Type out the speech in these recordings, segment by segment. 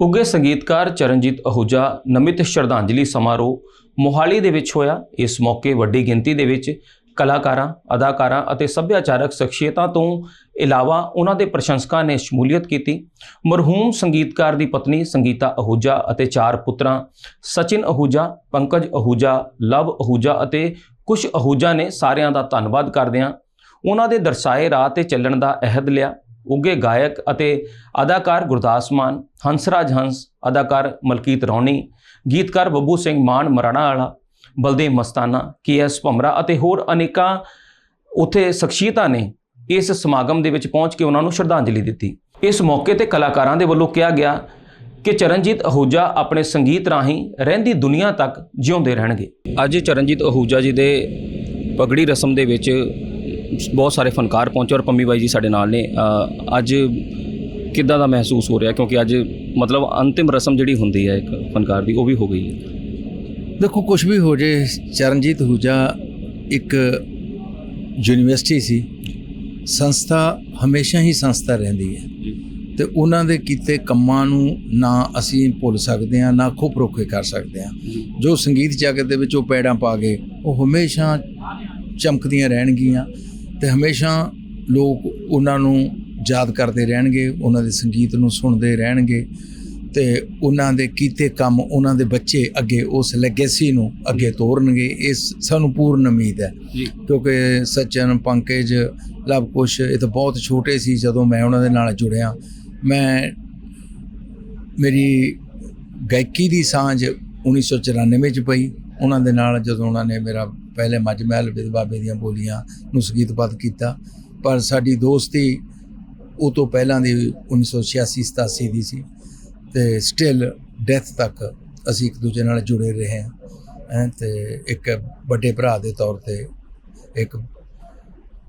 ਉੱਘੇ ਸੰਗੀਤਕਾਰ ਚਰਨਜੀਤ ਅਹੂਜਾ, ਨਮਿਤ ਸ਼ਰਧਾਂਜਲੀ ਸਮਾਰੋਹ ਮੋਹਾਲੀ ਦੇ ਵਿੱਚ ਹੋਇਆ। ਇਸ ਮੌਕੇ ਵੱਡੀ ਗਿਣਤੀ ਦੇ ਵਿੱਚ ਕਲਾਕਾਰਾਂ, ਅਦਾਕਾਰਾਂ ਅਤੇ ਸੱਭਿਆਚਾਰਕ ਸ਼ਖਸੀਅਤਾਂ ਤੋਂ ਇਲਾਵਾ ਉਹਨਾਂ ਦੇ ਪ੍ਰਸ਼ੰਸਕਾਂ ਨੇ ਸ਼ਮੂਲੀਅਤ ਕੀਤੀ। ਮਰਹੂਮ ਸੰਗੀਤਕਾਰ ਦੀ ਪਤਨੀ ਸੰਗੀਤਾ ਅਹੂਜਾ ਅਤੇ ਚਾਰ ਪੁੱਤਰਾਂ ਸਚਿਨ ਅਹੂਜਾ, ਪੰਕਜ ਅਹੂਜਾ, ਲਵ ਅਹੂਜਾ ਅਤੇ ਕੁਸ਼ ਅਹੂਜਾ ਨੇ ਸਾਰਿਆਂ ਦਾ ਧੰਨਵਾਦ ਕਰਦਿਆਂ ਉਹਨਾਂ ਦੇ ਦਰਸਾਏ ਰਾਹ ਤੇ ਚੱਲਣ ਦਾ ਅਹਿਦ ਲਿਆ। ਉੱਘੇ ਗਾਇਕ ਅਤੇ ਅਦਾਕਾਰ ਗੁਰਦਾਸ ਮਾਨ, ਹੰਸਰਾਜ ਹੰਸ, ਅਦਾਕਾਰ ਮਲਕੀਤ ਰੌਣੀ, ਗੀਤਕਾਰ ਬੱਬੂ ਸਿੰਘ ਮਾਨ ਮਰਾਣਾ ਵਾਲਾ ਬਲਦੇਵ ਮਸਤਾਨਾ ਕੇਐਸ ਭਮਰਾ ਅਤੇ ਹੋਰ ਅਨੇਕਾਂ ਉਥੇ ਸ਼ਖਸੀਅਤਾਂ ਨੇ ਇਸ ਸਮਾਗਮ ਦੇ ਵਿੱਚ ਪਹੁੰਚ ਕੇ ਉਹਨਾਂ ਨੂੰ ਸ਼ਰਧਾਂਜਲੀ ਦਿੱਤੀ। ਇਸ ਮੌਕੇ ਤੇ ਕਲਾਕਾਰਾਂ ਦੇ ਵੱਲੋਂ ਕਿਹਾ ਗਿਆ ਕਿ ਚਰਨਜੀਤ ਅਹੂਜਾ ਆਪਣੇ ਸੰਗੀਤ ਰਾਹੀਂ ਰਹਿੰਦੀ ਦੁਨੀਆ ਤੱਕ ਜਿਉਂਦੇ ਰਹਿਣਗੇ। ਅੱਜ ਚਰਨਜੀਤ ਅਹੂਜਾ ਜੀ ਦੇ ਪਗੜੀ ਰਸਮ ਦੇ ਵਿੱਚ ਬਹੁਤ ਸਾਰੇ ਫਨਕਾਰ ਪਹੁੰਚੇ ਔਰ ਪੰਮੀ ਬਾਈ ਜੀ ਸਾਡੇ ਨਾਲ ਨੇ। ਅੱਜ ਕਿੱਦਾਂ ਦਾ ਮਹਿਸੂਸ ਹੋ ਰਿਹਾ? ਕਿਉਂਕਿ ਅੱਜ ਮਤਲਬ ਅੰਤਿਮ ਰਸਮ ਜਿਹੜੀ ਹੁੰਦੀ ਹੈ ਇੱਕ ਫਨਕਾਰ ਦੀ ਉਹ ਵੀ ਹੋ ਗਈ ਹੈ। ਦੇਖੋ ਕੁਝ ਵੀ ਹੋ ਜੇ ਚਰਨਜੀਤ ਹੂਜਾ ਇੱਕ ਯੂਨੀਵਰਸਿਟੀ ਸੀ। ਸੰਸਥਾ ਹਮੇਸ਼ਾ ਹੀ ਸੰਸਥਾ ਰਹਿੰਦੀ ਹੈ। ਤੇ ਉਹਨਾਂ ਦੇ ਕੀਤੇ ਕੰਮਾਂ ਨੂੰ ਨਾ ਅਸੀਂ ਭੁੱਲ ਸਕਦੇ ਹਾਂ ਨਾ ਖੁਬ ਰੋਕੇ ਕਰ ਸਕਦੇ ਹਾਂ। ਜੋ। ਸੰਗੀਤ ਜਗਤ ਦੇ ਵਿੱਚ ਉਹ ਪੈੜਾਂ ਪਾ ਗਏ ਉਹ ਹਮੇਸ਼ਾ ਚਮਕਦੀਆਂ ਰਹਿਣਗੀਆਂ। ਤੇ ਹਮੇਸ਼ਾ ਲੋਕ ਉਹਨਾਂ ਨੂੰ ਯਾਦ ਕਰਦੇ ਰਹਿਣਗੇ ਉਹਨਾਂ ਦੇ ਸੰਗੀਤ ਨੂੰ ਸੁਣਦੇ ਰਹਿਣਗੇ ਤੇ ਉਹਨਾਂ ਦੇ ਕੀਤੇ ਕੰਮ ਉਹਨਾਂ ਦੇ ਬੱਚੇ ਅੱਗੇ ਉਸ ਲੈਗੇਸੀ ਨੂੰ ਅੱਗੇ ਤੋਰਨਗੇ ਇਸ ਸਾਨੂੰ ਪੂਰਨ ਉਮੀਦ ਹੈ। ਕਿਉਂਕਿ ਸਚਨ ਪੰਕਜ ਲਵ ਕੁਸ਼ ਇਹ ਤਾਂ ਬਹੁਤ ਛੋਟੇ ਸੀ ਜਦੋਂ ਮੈਂ ਉਹਨਾਂ ਦੇ ਨਾਲ ਜੁੜਿਆ। ਮੈਂ ਮੇਰੀ ਗਾਇਕੀ ਦੀ ਸਾਂਝ 1994 ਚ ਪਈ। ਉਹਨਾਂ ਦੇ ਨਾਲ ਜਦੋਂ ਉਹਨਾਂ ਨੇ ਮੇਰਾ ਪਹਿਲੇ ਮੱਝ ਮਹਿਲ ਵਿਦ ਬਾਬੇ ਦੀਆਂ ਬੋਲੀਆਂ ਨੂੰ ਸੰਗੀਤਬੱਧ ਕੀਤਾ। ਪਰ ਸਾਡੀ ਦੋਸਤੀ ਉਹ ਤੋਂ ਪਹਿਲਾਂ ਦੀ 1986 87 ਦੀ ਸੀ ਤੇ ਸਟਿਲ ਡੈਥ ਤੱਕ ਅਸੀਂ ਇੱਕ ਦੂਜੇ ਨਾਲ ਜੁੜੇ ਰਹੇ ਹਾਂ। ਹੈਂ, ਤੇ ਇੱਕ ਵੱਡੇ ਭਰਾ ਦੇ ਤੌਰ ਤੇ, ਇੱਕ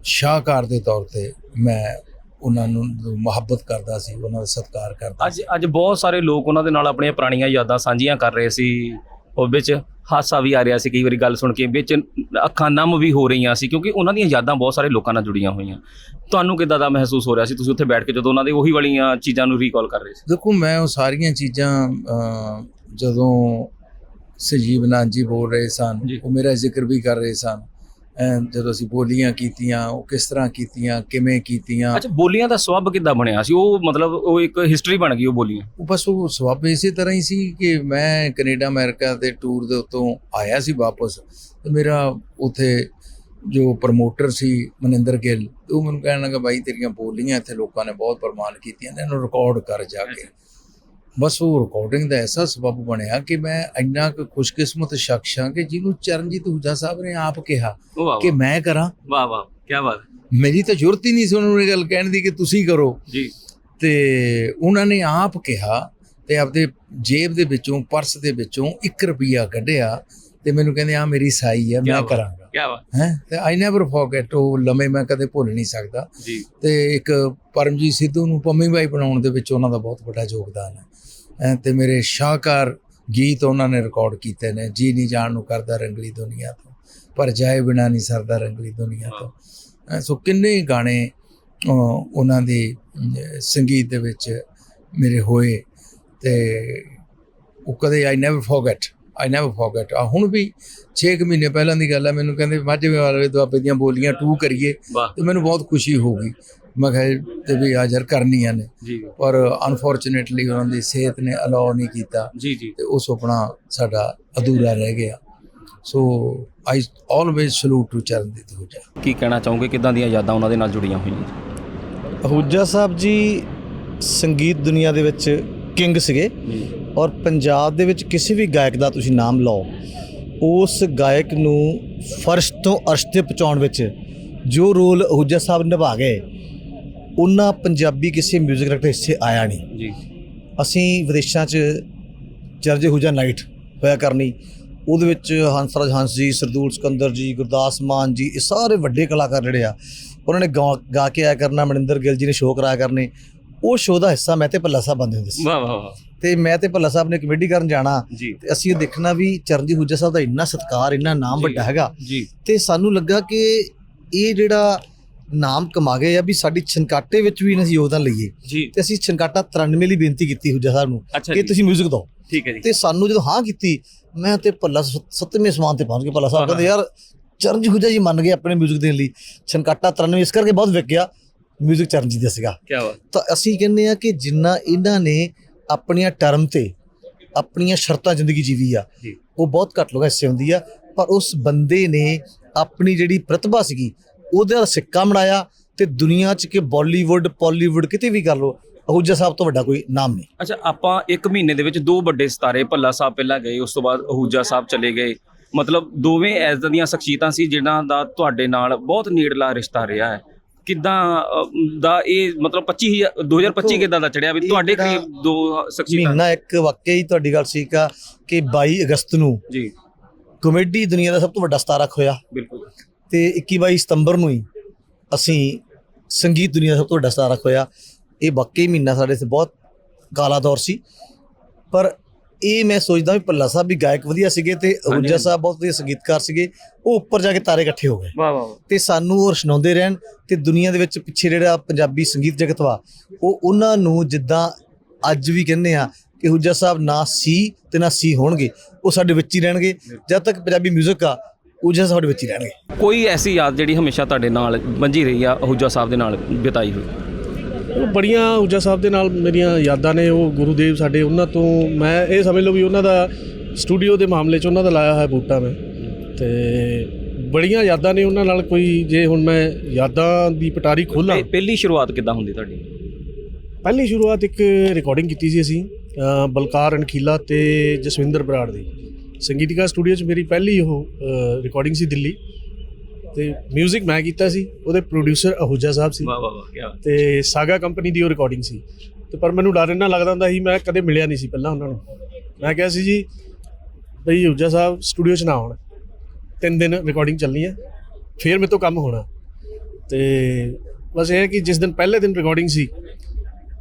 ਸ਼ਾਹਕਾਰ ਦੇ ਤੌਰ ਤੇ ਮੈਂ ਉਹਨਾਂ ਨੂੰ ਮੁਹੱਬਤ ਕਰਦਾ ਸੀ, ਉਹਨਾਂ ਦਾ ਸਤਿਕਾਰ ਕਰਦਾ ਅੱਜ ਅੱਜ ਬਹੁਤ ਸਾਰੇ ਲੋਕ ਉਹਨਾਂ ਦੇ ਨਾਲ ਆਪਣੀਆਂ ਪੁਰਾਣੀਆਂ ਯਾਦਾਂ ਸਾਂਝੀਆਂ ਕਰ ਰਹੇ ਸੀ, ਉਹ ਵਿੱਚ। ਹਾਸਾ ਵੀ ਆ ਰਿਹਾ ਸੀ ਕਈ ਵਾਰੀ ਗੱਲ ਸੁਣ ਕੇ ਵਿੱਚ ਅੱਖਾਂ ਨਮ ਵੀ ਹੋ ਰਹੀਆਂ ਸੀ ਕਿਉਂਕਿ ਉਹਨਾਂ ਦੀਆਂ ਯਾਦਾਂ ਬਹੁਤ ਸਾਰੇ ਲੋਕਾਂ ਨਾਲ ਜੁੜੀਆਂ ਹੋਈਆਂ। ਤੁਹਾਨੂੰ ਕਿੱਦਾਂ ਦਾ ਮਹਿਸੂਸ ਹੋ ਰਿਹਾ ਸੀ? ਤੁਸੀਂ ਉੱਥੇ ਬੈਠ ਕੇ ਜਦੋਂ ਉਹਨਾਂ ਦੇ ਉਹੀ ਵਾਲੀਆਂ ਚੀਜ਼ਾਂ ਨੂੰ ਰੀਕਾਲ ਕਰ ਰਹੇ ਸੀ? ਦੇਖੋ ਮੈਂ ਉਹ ਸਾਰੀਆਂ ਚੀਜ਼ਾਂ ਜਦੋਂ ਸੰਜੀਵ ਨਾਥ ਜੀ ਬੋਲ ਰਹੇ ਸਨ। ਉਹ ਮੇਰਾ ਜ਼ਿਕਰ ਵੀ ਕਰ ਰਹੇ ਸਨ। ਜਦੋਂ ਅਸੀਂ ਬੋਲੀਆਂ ਕੀਤੀਆਂ ਉਹ ਕਿਸ ਤਰ੍ਹਾਂ ਕੀਤੀਆਂ ਕਿਵੇਂ ਕੀਤੀਆਂ? ਅੱਛਾ ਬੋਲੀਆਂ ਦਾ ਸਵੱਬ ਕਿੱਦਾਂ ਬਣਿਆ ਸੀ? ਉਹ ਮਤਲਬ ਉਹ ਇੱਕ ਹਿਸਟਰੀ ਬਣ ਗਈ ਉਹ ਬੋਲੀਆਂ। ਉਹ ਬਸ ਉਹ ਸਵਾਬ ਇਸੇ ਤਰ੍ਹਾਂ ਹੀ ਸੀ ਕਿ ਮੈਂ ਕੈਨੇਡਾ ਅਮਰੀਕਾ ਦੇ ਟੂਰ ਦੇ ਉੱਤੋਂ ਆਇਆ ਸੀ ਵਾਪਸ ਤੇ ਮੇਰਾ ਉਥੇ ਜੋ ਪ੍ਰਮੋਟਰ ਸੀ ਮਨਿੰਦਰ ਗਿੱਲ ਉਹ ਮੈਨੂੰ ਕਹਿਣ ਲੱਗਾ ਬਾਈ ਤੇਰੀਆਂ ਬੋਲੀਆਂ ਇੱਥੇ ਲੋਕਾਂ ਨੇ ਬਹੁਤ ਪ੍ਰਮਾਨ ਕੀਤੀਆਂ ਨੇ ਇਹਨੂੰ ਰਿਕਾਰਡ ਕਰ ਜਾ ਕੇ। ਬਸ ਉਹ ਰਿਕਾਰਡਿੰਗ ਦਾ ਐਸਾ ਸਬਬ ਬਣਿਆ ਕਿ ਮੈਂ ਇੰਨਾ ਕੁ ਖੁਸ਼ਕਿਸਮਤ ਸ਼ਖਸ ਹਾਂ ਕਿ ਜਿਹਨੂੰ ਚਰਨਜੀਤ ਹੂਜਾ ਸਾਹਿਬ ਨੇ ਆਪ ਕਿਹਾ ਕਿ ਮੈਂ ਕਰਾਂ। ਵਾਹ ਵਾਹ ਕੀ ਬਾਤ ਮੇਰੀ ਤਾਂ ਜ਼ਰੂਰਤ ਹੀ ਨਹੀਂ ਸੀ ਉਹਨਾਂ ਨੂੰ ਇਹ ਗੱਲ ਕਹਿਣ ਦੀ ਕਿ ਤੁਸੀਂ ਕਰੋ। ਜੀ। ਤੇ ਉਹਨਾਂ ਨੇ ਆਪ ਕਿਹਾ ਤੇ ਆਪਦੇ ਜੇਬ ਦੇ ਵਿੱਚੋਂ ਪਰਸ ਦੇ ਵਿੱਚੋਂ 1 ਰੁਪਿਆ ਕੱਢਿਆ ਤੇ ਮੈਨੂੰ ਕਹਿੰਦੇ ਆ ਮੇਰੀ ਸਾਈ ਹੈ ਕਿਆ ਮੈਂ। ਕਰਾਂਗਾ। ਕੀ ਬਾਤ। ਹੈ? ਤੇ ਆਈ ਨੈਵਰ ਫੋਰਗੇਟ ਉਹ ਲੰਮੇ ਮੈਂ ਕਦੇ ਭੁੱਲ ਨਹੀਂ ਸਕਦਾ। ਜੀ। ਤੇ ਇੱਕ ਪਰਮਜੀਤ ਸਿੱਧੂ ਨੂੰ ਪੰਮੀ ਬਾਈ ਬਣਾਉਣ ਦੇ ਵਿੱਚ ਉਹਨਾਂ ਦਾ ਬਹੁਤ ਵੱਡਾ ਯੋਗਦਾਨ ਹੈਂ। ਤੇ ਮੇਰੇ ਸ਼ਾਹਕਾਰ ਗੀਤ ਉਹਨਾਂ ਨੇ ਰਿਕਾਰਡ ਕੀਤੇ ਨੇ ਜੀ ਨਹੀਂ ਜਾਣ ਨੂੰ ਕਰਦਾ ਰੰਗਲੀ ਦੁਨੀਆ ਤੋਂ ਪਰ ਜਾਏ ਬਿਨਾ ਨਹੀਂ ਸਰਦਾ ਰੰਗਲੀ ਦੁਨੀਆ ਤੋਂ। ਸੋ ਕਿੰਨੇ ਗਾਣੇ ਉਹਨਾਂ ਦੀ ਸੰਗੀਤ ਦੇ ਵਿੱਚ ਮੇਰੇ ਹੋਏ ਤੇ ਉਹ ਕਦੇ I never forget I never forget ਆ ਹੁਣ ਵੀ 6 ਮਹੀਨੇ ਪਹਿਲਾਂ ਦੀ ਗੱਲ ਹੈ ਮੈਨੂੰ ਕਹਿੰਦੇ ਮਾਝੇ ਵਾਲੇ ਦੁਆਬੇ ਦੀਆਂ ਬੋਲੀਆਂ ਟੂ ਕਰੀਏ ਤੇ ਮੈਨੂੰ ਬਹੁਤ ਖੁਸ਼ੀ ਹੋ ਗਈ ਮੈਂ ਕਿਹਾ ਤੇ ਵੀ ਹਾਜ਼ਰ ਕਰਨੀਆਂ ਨੇ। ਜੀ। ਪਰ ਅਨਫੋਰਚੂਨੇਟਲੀ ਉਹਨਾਂ ਦੀ ਸਿਹਤ ਨੇ ਅਲਾਉ ਨਹੀਂ ਕੀਤਾ। ਜੀ ਜੀ। ਤੇ ਉਹ ਸੁਪਨਾ ਸਾਡਾ ਅਧੂਰਾ ਰਹਿ ਗਿਆ। So I always salute to Charanjit Ahuja ਕੀ ਕਹਿਣਾ ਚਾਹੋਗੇ? ਕਿਦਾਂ ਦੀਆਂ ਯਾਦਾਂ ਉਹਨਾਂ ਦੇ ਨਾਲ ਜੁੜੀਆਂ ਹੋਈਆਂ? ਅਹੂਜਾ ਸਾਹਿਬ ਜੀ ਸੰਗੀਤ ਦੁਨੀਆ ਦੇ ਵਿੱਚ ਕਿੰਗ ਸੀਗੇ। ਔਰ ਪੰਜਾਬ ਦੇ ਵਿੱਚ ਕਿਸੇ ਵੀ ਗਾਇਕ ਦਾ ਤੁਸੀਂ ਨਾਮ ਲਓ ਉਸ ਗਾਇਕ ਨੂੰ ਫਰਸ਼ ਤੋਂ ਅਰਸ਼ ਤੇ ਪਹੁੰਚਾਉਣ ਵਿੱਚ ਜੋ ਰੋਲ ਅਹੂਜਾ ਸਾਹਿਬ ਨਿਭਾ ਗਏ ਉਹਨਾਂ ਪੰਜਾਬੀ ਕਿਸੇ 뮤직 ਡਾਇਰੈਕਟਰ ਹਿੱਸੇ ਆਇਆ ਨਹੀਂ। ਜੀ। ਅਸੀਂ ਵਿਦੇਸ਼ਾਂ 'ਚ ਚਰਜ ਅਹੂਜਾ ਨਾਈਟ ਹੋਇਆ ਕਰਨੀ ਉਹਦੇ ਵਿੱਚ ਹੰਸਰਾਜ ਹੰਸ ਜੀ ਸਰਦੂਲ ਸਿਕੰਦਰ ਜੀ ਗੁਰਦਾਸ ਮਾਨ ਜੀ ਇਹ ਸਾਰੇ ਵੱਡੇ ਕਲਾਕਾਰ ਜਿਹੜੇ ਆ ਉਹਨਾਂ ਨੇ ਗਾ ਕੇ ਆਇਆ ਕਰਨਾ ਮਨਿੰਦਰ ਗਿੱਲ ਜੀ ਨੇ ਸ਼ੋਅ ਕਰਾਇਆ ਕਰਨੇ। ਉਹ ਸ਼ੋਅ ਦਾ ਹਿੱਸਾ ਮੈਂ ਤੇ ਭੱਲਾ ਸਾਹਿਬ ਬੰਦੇ ਹੁੰਦੇ ਸੀ ਵਾਹ ਵਾਹ ਵਾਹ। ਤੇ ਮੈਂ ਤੇ ਭੱਲਾ ਸਾਹਿਬ ਨੇ ਕਮੇਡੀ ਕਰਨ ਜਾਣਾ ਤੇ ਅਸੀਂ ਇਹ ਦੇਖਣਾ ਵੀ ਚਰਨਜੀਤ ਹੂਜਾ ਸਾਹਿਬ ਦਾ ਇੰਨਾ ਸਤਿਕਾਰ ਇੰਨਾ ਨਾਮ। ਵੱਡਾ ਹੈਗਾ। ਜੀ। ਤੇ ਸਾਨੂੰ ਲੱਗਾ ਕਿ ਇਹ ਜਿਹੜਾ ਨਾਮ ਕਮਾ ਗਏ ਆ ਵੀ ਸਾਡੀ ਛਨਕਾਟੇ ਵਿੱਚ ਵੀ ਅਸੀਂ ਯੋਗਦਾਨ ਲਈਏ ਜੀ ਤੇ ਅਸੀਂ ਛਨਕਾਟਾ 93 ਲਈ ਬੇਨਤੀ ਕੀਤੀ ਹੁਜਾ ਸਾਹਿਬ ਨੂੰ ਅੱਛਾ ਕਿ ਜੀ ਤੁਸੀਂ 뮤직 ਦਿਓ ਠੀਕ ਹੈ ਜੀ ਤੇ ਸਾਨੂੰ ਜਦੋਂ ਹਾਂ ਕੀਤੀ ਮੈਂ ਤੇ ਭੱਲਾ ਸ- ਸੱਤਵੇਂ ਸਮਾਨ ਤੇ ਪਹੁੰਚ ਗਿਆ ਭੱਲਾ ਸਾਹਿਬ ਹਾਂ, ਕਹਿੰਦੇ ਯਾਰ ਚਰਨਜੀਤ ਹੁਜਾ ਜੀ ਮੰਨ ਗਏ ਆਪਣੇ 뮤직 ਦੇਣ ਲਈ ਛਨਕਾਟਾ 93 ਇਸ ਕਰਕੇ ਬਹੁਤ ਵਿਕ ਗਿਆ 뮤직 ਚਰਨਜੀਤ ਦਾ ਸੀਗਾ ਕੀ ਬਾਤ ਤਾਂ ਅਸੀਂ ਕਹਿੰਦੇ ਆ ਕਿ ਜਿੰਨਾ ਇਹਨਾਂ ਨੇ ਆਪਣੀਆਂ ਟਰਮ ਤੇ ਆਪਣੀਆਂ ਸ਼ਰਤਾਂ ਜ਼ਿੰਦਗੀ ਜੀਵੀ ਆ ਜੀ। ਉਹ ਬਹੁਤ ਘੱਟ ਲੋਕਾਂ ਹਿੱਸੇ ਹੁੰਦੀ ਆ ਪਰ ਉਸ ਬੰਦੇ ਨੇ ਆਪਣੀ ਜਿਹੜੀ ਪ੍ਰਤਿਭਾ ਸੀਗੀ ਉਹਦਾ ਸਿੱਕਾ ਬਣਾਇਆ ਤੇ ਦੁਨੀਆ 'ਚ ਕਿ ਬਾਲੀਵੁੱਡ ਪਾਲੀਵੁੱਡ ਕਿਤੇ ਵੀ ਕਰ ਲੋ ਅਹੂਜਾ ਸਾਹਿਬ ਤੋਂ ਵੱਡਾ ਕੋਈ ਨਾਮ ਨਹੀਂ। ਅੱਛਾ ਆਪਾਂ ਇੱਕ ਮਹੀਨੇ ਦੇ ਵਿੱਚ ਦੋ ਵੱਡੇ ਸਿਤਾਰੇ ਭੱਲਾ ਸਾਹਿਬ ਪਹਿਲਾਂ ਗਏ ਉਸ ਤੋਂ ਬਾਅਦ ਅਹੂਜਾ ਸਾਹਿਬ ਚਲੇ ਗਏ। ਮਤਲਬ ਦੋਵੇਂ ਐਜ਼ਾਂ ਦੀਆਂ ਸ਼ਖਸੀਅਤਾਂ ਸੀ ਜਿਨ੍ਹਾਂ ਦਾ ਤੁਹਾਡੇ ਨਾਲ ਬਹੁਤ ਨੇੜਲਾ ਰਿਸ਼ਤਾ ਰਿਹਾ ਹੈ। ਕਿੱਦਾਂ ਦਾ ਇਹ ਮਤਲਬ 25000 2025 ਕਿੱਦਾਂ ਦਾ ਚੜਿਆ ਵੀ ਤੁਹਾਡੇ ਕਰੀਬ ਦੋ ਸ਼ਖਸੀਅਤਾਂ? ਮਹੀਨਾ ਇੱਕ ਵਾਕਿਆ ਹੀ ਤੁਹਾਡੀ ਗੱਲ ਸੀਗਾ ਕਿ 22 ਅਗਸਤ ਨੂੰ ਜੀ। ਕਮੇਡੀ ਦੁਨੀਆ ਦਾ ਸਭ ਤੋਂ ਵੱਡਾ ਸਤਾਰਾ ਖੋਇਆ। ਬਿਲਕੁਲ। ਤੇ 21 22 ਸਤੰਬਰ ਨੂੰ ਹੀ ਅਸੀਂ ਸੰਗੀਤ ਦੁਨੀਆ ਦਾ ਸਭ ਤੋਂ ਵੱਡਾ ਸਤਾਰਾ ਖੋਇਆ ਇਹ ਵਾਕਈ ਮਹੀਨਾ ਸਾਡੇ ਤੇ ਬਹੁਤ ਕਾਲਾ ਦੌਰ ਸੀ। ਪਰ ਇਹ ਮੈਂ ਸੋਚਦਾ ਵੀ ਭੱਲਾ ਸਾਹਿਬ ਵੀ ਗਾਇਕ ਵਧੀਆ ਸੀਗੇ ਤੇ ਹਾਂਜੀ। ਸਾਹਿਬ ਬਹੁਤ ਵਧੀਆ ਸੰਗੀਤਕਾਰ ਸੀਗੇ। ਉਹ ਉੱਪਰ ਜਾ ਕੇ ਤਾਰੇ ਇਕੱਠੇ ਹੋ ਗਏ। ਵਾਹ ਵਾਹ ਤੇ ਸਾਨੂੰ ਉਹ ਸੁਣਾਉਂਦੇ ਰਹਿਣ ਤੇ ਦੁਨੀਆ ਦੇ ਵਿੱਚ ਪਿੱਛੇ ਜਿਹੜਾ ਪੰਜਾਬੀ ਸੰਗੀਤ ਜਗਤ ਵਾ ਉਹ ਉਹਨਾਂ ਨੂੰ ਜਿੱਦਾਂ ਅੱਜ ਵੀ ਕਹਿੰਦੇ ਆ ਕਿ ਹੁਜਾ ਸਾਹਿਬ ਨਾ ਸੀ ਤੇ ਨਾ ਸੀ ਹੋਣਗੇ। ਉਹ ਸਾਡੇ ਵਿੱਚ ਹੀ ਰਹਿਣਗੇ। ਜਦ ਤੱਕ ਪੰਜਾਬੀ 뮤직 ਆ ਹੁਜਾ ਸਾਹਿਬ ਸਾਡੇ ਵਿੱਚ ਹੀ ਰਹਿਣਗੇ। ਕੋਈ ਐਸੀ ਯਾਦ ਜਿਹੜੀ ਹਮੇਸ਼ਾ ਤੁਹਾਡੇ ਨਾਲ ਬੰਜੀ ਰਹੀ ਆ ਅਹੂਜਾ ਸਾਹਿਬ ਦੇ ਨਾਲ ਬਿਤਾਈ ਹੋਈ? ਉਹ ਬੜੀਆਂ ਊਜਾ ਸਾਹਿਬ ਦੇ ਨਾਲ ਮੇਰੀਆਂ ਯਾਦਾਂ ਨੇ ਉਹ ਗੁਰੂਦੇਵ ਸਾਡੇ ਉਹਨਾਂ ਤੋਂ ਮੈਂ ਇਹ ਸਮਝ ਲਓ ਵੀ ਉਹਨਾਂ ਦਾ ਸਟੂਡੀਓ ਦੇ ਮਾਮਲੇ 'ਚ ਉਹਨਾਂ ਦਾ ਲਾਇਆ ਹੋਇਆ ਬੂਟਾ ਮੈਂ। ਤੇ ਬੜੀਆਂ ਯਾਦਾਂ ਨੇ ਉਹਨਾਂ ਨਾਲ ਕੋਈ ਜੇ ਹੁਣ ਮੈਂ ਯਾਦਾਂ ਦੀ ਪਟਾਰੀ ਖੋਲਾਂ। ਪਹਿ- ਪਹਿਲੀ ਸ਼ੁਰੂਆਤ ਕਿੱਦਾਂ ਹੁੰਦੀ ਤੁਹਾਡੀ? ਪਹਿਲੀ ਸ਼ੁਰੂਆਤ ਇੱਕ ਰਿਕਾਰਡਿੰਗ ਕੀਤੀ ਸੀ ਅਸੀਂ ਬਲਕਾਰ ਅਣਖੀਲਾ ਤੇ ਜਸਵਿੰਦਰ ਬਰਾੜ ਦੀ। ਸੰਗੀਤਿਕਾ ਸਟੂਡੀਓ 'ਚ ਮੇਰੀ ਪਹਿਲੀ ਉਹ ਰਿਕਾਰਡਿੰਗ ਸੀ ਦਿੱਲੀ। ਤੇ 뮤직 ਮੈਂ ਕੀਤਾ ਸੀ ਉਹਦੇ ਪ੍ਰੋਡਿਊਸਰ ਅਹੂਜਾ ਸਾਹਿਬ ਸੀ। ਵਾਹ ਵਾਹ ਵਾਹ ਕੀ ਤੇ ਸਾਗਾ ਕੰਪਨੀ ਦੀ ਉਹ ਰਿਕਾਰਡਿੰਗ ਸੀ। ਤੇ ਪਰ ਮੈਨੂੰ ਡਰ ਇੰਨਾ ਲੱਗਦਾ ਹੁੰਦਾ ਸੀ ਮੈਂ ਕਦੇ ਮਿਲਿਆ ਨਹੀਂ ਸੀ ਪਹਿਲਾਂ ਉਹਨਾਂ ਨੂੰ। ਮੈਂ ਕਿਹਾ ਸੀ ਜੀ ਬਈ ਹੁਜਾ ਸਾਹਿਬ ਸਟੂਡੀਓ 'ਚ ਨਾ ਆਉਣ। ਤਿੰਨ ਦਿਨ ਰਿਕਾਰਡਿੰਗ ਚੱਲਣੀ ਹੈ ਫਿਰ ਮੇਰੇ ਤੋਂ ਕੰਮ ਹੋਣਾ। ਤੇ ਬਸ ਇਹ ਹੈ ਕਿ ਜਿਸ ਦਿਨ ਪਹਿਲੇ ਦਿਨ ਰਿਕਾਰਡਿੰਗ ਸੀ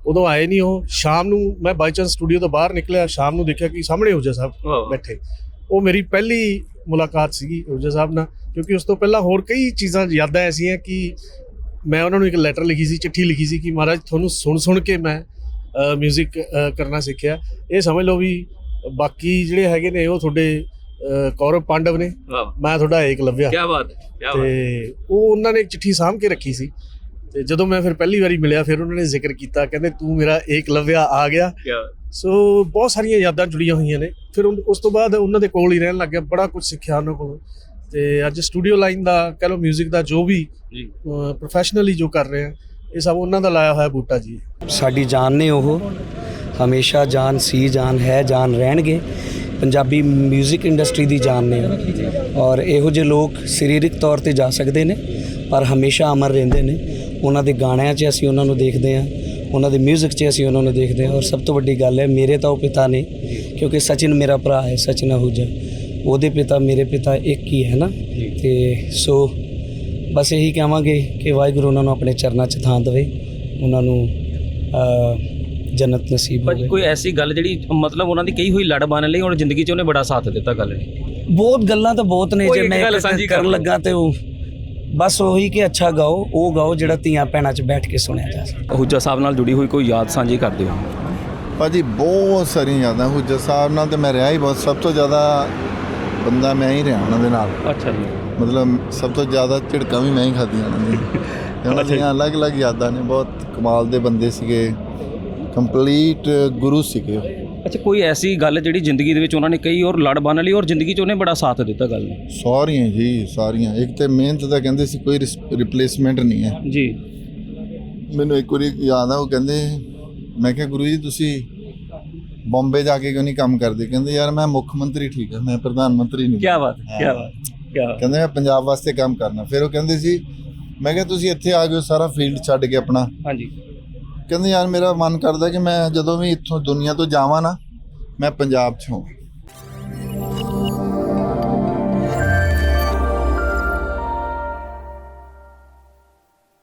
ਉਦੋਂ ਆਏ ਨਹੀਂ ਉਹ ਸ਼ਾਮ ਨੂੰ ਮੈਂ ਬਾਈ ਚਾਂਸ ਸਟੂਡੀਓ ਤੋਂ ਬਾਹਰ ਨਿਕਲਿਆ ਸ਼ਾਮ ਨੂੰ ਦੇਖਿਆ ਕਿ ਸਾਹਮਣੇ ਹੁਜਾ ਸਾਹਿਬ ਬੈਠੇ। ਉਹ ਮੇਰੀ ਪਹਿਲੀ ਮੁਲਾਕਾਤ ਸੀਗੀ ਹੁਜਾ ਸਾਹਿਬ ਨਾਲ ਕਿਉਂਕਿ ਉਸ ਤੋਂ ਪਹਿਲਾਂ ਹੋਰ ਕਈ ਚੀਜ਼ਾਂ ਯਾਦਾਂ ਐਸੀਆਂ ਕਿ ਮੈਂ ਉਹਨਾਂ ਨੂੰ ਇੱਕ ਲੈਟਰ ਲਿਖੀ ਸੀ ਚਿੱਠੀ ਲਿਖੀ ਸੀ ਕਿ ਮਹਾਰਾਜ ਤੁਹਾਨੂੰ ਸੁਣ ਸੁਣ ਕੇ ਮੈਂ 뮤직 ਕਰਨਾ ਸਿੱਖਿਆ। ਇਹ ਸਮਝ ਲਓ ਵੀ ਬਾਕੀ ਜਿਹੜੇ ਹੈਗੇ ਨੇ ਉਹ ਤੁਹਾਡੇ ਕੌਰਵ ਪਾਂਡਵ ਨੇ। ਮੈਂ ਤੁਹਾਡਾ ਏਕਲਵਿਆ ਕੀ ਬਾਤ ਹੈ ਕੀ ਬਾਤ ਤੇ ਉਹ ਉਹਨਾਂ ਨੇ ਇੱਕ ਚਿੱਠੀ ਸਾਂਭ ਕੇ ਰੱਖੀ ਸੀ। ਤੇ ਜਦੋਂ ਮੈਂ ਫਿਰ ਪਹਿਲੀ ਵਾਰੀ ਮਿਲਿਆ ਫਿਰ ਉਹਨਾਂ ਨੇ ਜ਼ਿਕਰ ਕੀਤਾ ਕਹਿੰਦੇ ਤੂੰ ਮੇਰਾ ਏਕਲਵਿਆ ਆ ਗਿਆ ਕੀ ਬਾਤ ਸੋ ਬਹੁਤ ਸਾਰੀਆਂ ਯਾਦਾਂ ਜੁੜੀਆਂ ਹੋਈਆਂ ਨੇ ਫਿਰ ਉਨ- ਉਸ ਤੋਂ ਬਾਅਦ ਉਹਨਾਂ ਦੇ ਕੋਲ ਹੀ ਰਹਿਣ ਲੱਗ ਗਿਆ ਬੜਾ ਕੁਝ ਸਿੱਖਿਆ ਉਹਨਾਂ ਕੋਲੋਂ ਤੇ ਅੱਜ ਸਟੂਡੀਓ ਲਾਈਨ ਦਾ ਕਹ ਲਓ 뮤직 ਦਾ ਜੋ ਵੀ ਜੀ ਪ੍ਰੋਫੈਸ਼ਨਲੀ ਜੋ ਕਰ ਰਹੇ ਆ ਇਹ ਸਭ ਉਹਨਾਂ ਦਾ ਲਾਇਆ ਹੋਇਆ ਬੂਟਾ ਜੀ ਸਾਡੀ ਜਾਨ ਨੇ ਉਹ ਹਮੇਸ਼ਾ ਜਾਨ ਸੀ ਜਾਨ ਹੈ ਜਾਨ ਰਹਿਣਗੇ ਪੰਜਾਬੀ 뮤직 ਇੰਡਸਟਰੀ ਦੀ ਜਾਨ ਨੇ ਉਹ। ਔਰ ਇਹੋ ਜਿਹੇ ਲੋਕ ਸਰੀਰਕ ਤੌਰ ਤੇ ਜਾ ਸਕਦੇ ਨੇ ਪਰ ਹਮੇਸ਼ਾ ਅਮਰ ਰਹਿੰਦੇ ਨੇ। ਉਹਨਾਂ ਦੇ ਗਾਣਿਆਂ 'ਚ ਅਸੀਂ ਉਹਨਾਂ ਨੂੰ ਦੇਖਦੇ ਹਾਂ ਉਹਨਾਂ ਦੇ 뮤직 'ਚ ਅਸੀਂ ਉਹਨਾਂ ਨੂੰ ਦੇਖਦੇ ਹਾਂ। ਔਰ ਸਭ ਤੋਂ ਵੱਡੀ ਗੱਲ ਹੈ ਮੇਰੇ ਤਾਂ ਉਹ ਪਿਤਾ ਨੇ ਕਿਉਂਕਿ ਸਚਿਨ ਮੇਰਾ ਭਰਾ ਹੈ ਸਚਿਨ ਆਹੂਜਾ ਉਹਦੇ ਪਿਤਾ ਮੇਰੇ ਪਿਤਾ ਇੱਕ ਹੀ ਹੈ ਨਾ। ਤੇ ਸੋ ਬਸ ਇਹੀ ਕਹਾਂਗੇ ਕਿ ਵਾਹਿਗੁਰੂ ਉਹਨਾਂ ਨੂੰ ਆਪਣੇ ਚਰਨਾਂ 'ਚ ਥਾਂ ਦੇਵੇ ਉਹਨਾਂ ਨੂੰ ਜੰਨਤ ਨਸੀਬ ਹੋਵੇ। ਕੋਈ ਐਸੀ ਗੱਲ ਜਿਹੜੀ ਮਤਲਬ ਉਹਨਾਂ ਦੀ ਕਹੀ ਹੋਈ ਲੜ ਬਣ ਲਈ ਹੁਣ ਜ਼ਿੰਦਗੀ 'ਚ ਉਹਨੇ ਬੜਾ ਸਾਥ ਦਿੱਤਾ ਗੱਲ ਨੇ। ਬਹੁਤ ਗੱਲਾਂ ਤਾਂ ਬਹੁਤ ਨੇ ਜੇ ਮੈਂ ਕਰਨ। ਲੱਗਾ ਤੇ ਉਹ ਬਸ ਉਹੀ ਕਿ ਅੱਛਾ ਗਾਓ ਉਹ ਗਾਓ ਜਿਹੜਾ ਧੀਆਂ ਭੈਣਾਂ 'ਚ ਬੈਠ ਕੇ ਸੁਣਿਆ ਜਾ ਸਕੇ। ਅਹੂਜਾ ਸਾਹਿਬ ਨਾਲ ਜੁੜੀ ਹੋਈ ਕੋਈ ਯਾਦ ਸਾਂਝੀ ਕਰ ਦਿਓ ਭਾਜੀ ਬਹੁਤ ਸਾਰੀਆਂ ਯਾਦਾਂ। ਹੁਜਰ ਸਾਹਿਬ ਨਾਲ ਤੇ ਮੈਂ ਰਿਹਾ ਹੀ ਬਹੁਤ। ਸਭ ਤੋਂ ਜ਼ਿਆਦਾ ਬੰਦਾ ਮੈਂ ਹੀ ਰਿਹਾ ਉਹਨਾਂ ਦੇ ਨਾਲ। ਅੱਛਾ ਜੀ। ਮਤਲਬ ਸਭ ਤੋਂ ਜ਼ਿਆਦਾ ਝਿੜਕਾਂ ਵੀ ਮੈਂ ਹੀ ਖਾਧੀਆਂ ਉਹਨਾਂ ਦੀਆਂ। ਉਹਨਾਂ ਦੀਆਂ ਅਲੱਗ-ਅਲੱਗ ਯਾਦਾਂ ਨੇ। ਬਹੁਤ ਕਮਾਲ ਦੇ ਬੰਦੇ ਸੀਗੇ। ਕੰਪਲੀਟ ਗੁਰੂ ਸੀਗੇ। ਅੱਛਾ ਕੋਈ ਐਸੀ ਗੱਲ ਜਿਹੜੀ ਜ਼ਿੰਦਗੀ ਦੇ ਵਿੱਚ ਉਹਨਾਂ ਨੇ ਕਹੀ ਔਰ ਲੜ ਬਣ ਲਈ ਔਰ ਜ਼ਿੰਦਗੀ 'ਚ ਉਹਨੇ ਬੜਾ ਸਾਥ ਦਿੱਤਾ ਗੱਲ ਨੇ? ਸਾਰੀਆਂ ਜੀ ਸਾਰੀਆਂ। ਇੱਕ ਤੇ ਮਿਹਨਤ ਦਾ ਕਹਿੰਦੇ ਸੀ ਕੋਈ ਰਿਪਲੇਸਮੈਂਟ ਨਹੀਂ ਹੈ। ਜੀ। ਮੈਨੂੰ ਇੱਕ ਵਾਰੀ ਯਾਦ ਆ ਉਹ ਕਹਿੰਦੇ ਮੈਂ ਕਿਹਾ ਗੁਰੂ ਜੀ ਤੁਸੀਂ ਬੰਬੇ ਜਾ ਕੇ ਕਿਉਂ ਨਹੀਂ ਕੰਮ ਕਰਦੇ? ਕਹਿੰਦੇ ਯਾਰ ਮੈਂ ਮੁੱਖ ਮੰਤਰੀ ਠੀਕ ਹੈ ਮੈਂ ਪ੍ਰਧਾਨ ਮੰਤਰੀ ਨਹੀਂ। ਕੀ ਬਾਤ ਕੀ ਬਾਤ ਕੀ ਬਾਤ। ਕਹਿੰਦੇ ਮੈਂ ਪੰਜਾਬ ਵਾਸਤੇ ਕੰਮ ਕਰਨਾ। ਫਿਰ ਉਹ ਕਹਿੰਦੇ ਸੀ ਮੈਂ ਕਿਹਾ ਤੁਸੀਂ ਇੱਥੇ ਆ ਗਏ ਸਾਰਾ ਫੀਲਡ ਛੱਡ ਕੇ ਆਪਣਾ। ਹਾਂਜੀ। ਕਹਿੰਦੇ ਯਾਰ ਮੇਰਾ ਮਨ ਕਰਦਾ ਕਿ ਮੈਂ ਜਦੋਂ ਵੀ ਇੱਥੋਂ ਦੁਨੀਆ ਤੋਂ ਜਾਵਾਂ ਨਾ, ਮੈਂ ਪੰਜਾਬ 'ਚ ਹੋਵਾਂ।